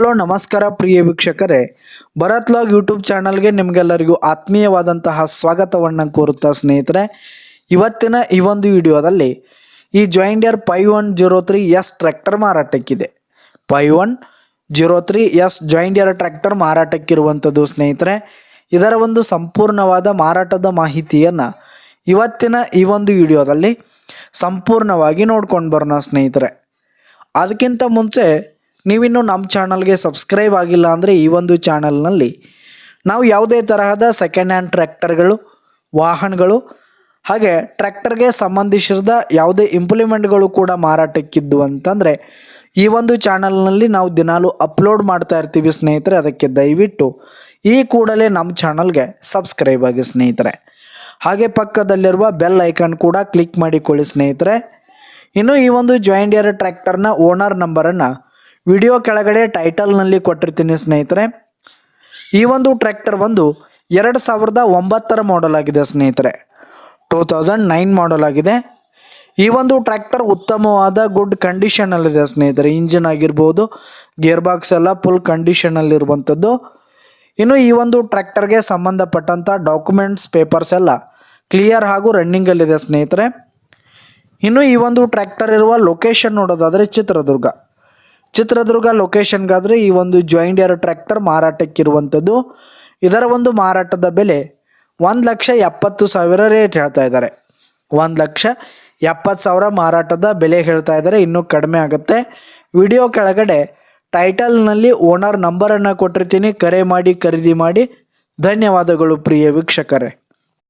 Hello, ನಮಸ್ಕಾರ ಪ್ರಿಯ ವೀಕ್ಷಕರೇ. Bharat log YouTube ಚಾನಲ್ಗೆ ನಿಮಗೆಲ್ಲರಿಗೂ ಆತ್ಮೀಯವಾದಂತಹ ಸ್ವಾಗತವನ್ನು ಕೋರುತ್ತಾ ಸ್ನೇಹಿತರೆ. ಇವತ್ತಿನ ಈ ಒಂದು ವಿಡಿಯೋದಲ್ಲಿ ಈ John Deere five one zero three S tractor ಮಾರಾಟಕ್ಕಿದೆ. Five one zero three S John Deere tractor ಮಾರಾಟಕ್ಕಿರುವಂಥದ್ದು ಸ್ನೇಹಿತರೆ, ಇದರ ಒಂದು ಸಂಪೂರ್ಣವಾದ ಮಾರಾಟದ ಮಾಹಿತಿಯನ್ನು ಇವತ್ತಿನ ಈ ಒಂದು ವಿಡಿಯೋದಲ್ಲಿ ಸಂಪೂರ್ಣವಾಗಿ ನೋಡ್ಕೊಂಡು ಬರೋಣ ಸ್ನೇಹಿತರೆ. ಅದಕ್ಕಿಂತ ಮುಂಚೆ ನೀವಿನ್ನೂ ನಮ್ಮ ಚಾನಲ್ಗೆ ಸಬ್ಸ್ಕ್ರೈಬ್ ಆಗಿಲ್ಲ ಅಂದರೆ ಈ ಒಂದು ಚಾನಲ್ನಲ್ಲಿ ನಾವು ಯಾವುದೇ ತರಹದ ಸೆಕೆಂಡ್ ಹ್ಯಾಂಡ್ ಟ್ರ್ಯಾಕ್ಟರ್ಗಳು ವಾಹನಗಳು, ಹಾಗೆ ಟ್ರ್ಯಾಕ್ಟರ್ಗೆ ಸಂಬಂಧಿಸಿದ ಯಾವುದೇ ಇಂಪ್ಲಿಮೆಂಟ್ಗಳು ಕೂಡ ಮಾರಾಟಕ್ಕಿದ್ದು ಅಂತಂದರೆ ಈ ಒಂದು ಚಾನಲ್ನಲ್ಲಿ ನಾವು ದಿನಾಲೂ ಅಪ್ಲೋಡ್ ಮಾಡ್ತಾ ಇರ್ತೀವಿ ಸ್ನೇಹಿತರೆ, ಅದಕ್ಕೆ ದಯವಿಟ್ಟು ಈ ಕೂಡಲೇ ನಮ್ಮ ಚಾನಲ್ಗೆ ಸಬ್ಸ್ಕ್ರೈಬ್ ಆಗಿ ಸ್ನೇಹಿತರೆ. ಹಾಗೆ ಪಕ್ಕದಲ್ಲಿರುವ ಬೆಲ್ ಐಕಾನ್ ಕೂಡ ಕ್ಲಿಕ್ ಮಾಡಿಕೊಳ್ಳಿ ಸ್ನೇಹಿತರೆ. ಇನ್ನು ಈ ಒಂದು ಜಾಯಿಂಡಿಯರ್ ಟ್ರ್ಯಾಕ್ಟರ್ನ ಓನರ್ ನಂಬರನ್ನು ವಿಡಿಯೋ ಕೆಳಗಡೆ ಟೈಟಲ್ನಲ್ಲಿ ಕೊಟ್ಟಿರ್ತೀನಿ ಸ್ನೇಹಿತರೆ. ಈ ಒಂದು ಟ್ರ್ಯಾಕ್ಟರ್ ಬಂದು ಎರಡು ಸಾವಿರದ ಒಂಬತ್ತರ ಮಾಡೆಲ್ ಆಗಿದೆ ಸ್ನೇಹಿತರೆ. ಟೂ ತೌಸಂಡ್ ನೈನ್ ಮಾಡೆಲ್ ಆಗಿದೆ. ಈ ಒಂದು ಟ್ರ್ಯಾಕ್ಟರ್ ಉತ್ತಮವಾದ ಗುಡ್ ಕಂಡೀಷನಲ್ಲಿದೆ ಸ್ನೇಹಿತರೆ. ಇಂಜಿನ್ ಆಗಿರ್ಬೋದು ಗೇರ್ ಬಾಕ್ಸ್ ಎಲ್ಲ ಫುಲ್ ಕಂಡೀಷನಲ್ಲಿರುವಂಥದ್ದು ಇನ್ನು ಈ ಒಂದು ಟ್ರ್ಯಾಕ್ಟರ್ಗೆ ಸಂಬಂಧಪಟ್ಟಂಥ ಡಾಕ್ಯುಮೆಂಟ್ಸ್ ಪೇಪರ್ಸ್ ಎಲ್ಲ ಕ್ಲಿಯರ್ ಹಾಗೂ ರನ್ನಿಂಗಲ್ಲಿದೆ ಸ್ನೇಹಿತರೆ. ಇನ್ನು ಈ ಒಂದು ಟ್ರ್ಯಾಕ್ಟರ್ ಇರುವ ಲೊಕೇಶನ್ ನೋಡೋದಾದರೆ ಚಿತ್ರದುರ್ಗ. ಚಿತ್ರದುರ್ಗ ಲೊಕೇಶನ್ಗಾದರೆ ಈ ಒಂದು ಜಾಯಿಂಟ್ ಜಾಯಿಂಡಿಯರ್ ಟ್ರ್ಯಾಕ್ಟರ್ ಮಾರಾಟಕ್ಕಿರುವಂಥದ್ದು. ಇದರ ಒಂದು ಮಾರಾಟದ ಬೆಲೆ ಒಂದು ಲಕ್ಷ ಎಪ್ಪತ್ತು ಸಾವಿರ ರೇಟ್ ಹೇಳ್ತಾ ಇದ್ದಾರೆ. ಒಂದು ಲಕ್ಷ ಎಪ್ಪತ್ತು ಸಾವಿರ ಮಾರಾಟದ ಬೆಲೆ ಹೇಳ್ತಾ ಇದ್ದಾರೆ. ಇನ್ನೂ ಕಡಿಮೆ ಆಗುತ್ತೆ. ವಿಡಿಯೋ ಕೆಳಗಡೆ ಟೈಟಲ್ನಲ್ಲಿ ಓನರ್ ನಂಬರನ್ನು ಕೊಟ್ಟಿರ್ತೀನಿ. ಕರೆ ಮಾಡಿ, ಖರೀದಿ ಮಾಡಿ. ಧನ್ಯವಾದಗಳು ಪ್ರಿಯ ವೀಕ್ಷಕರೇ.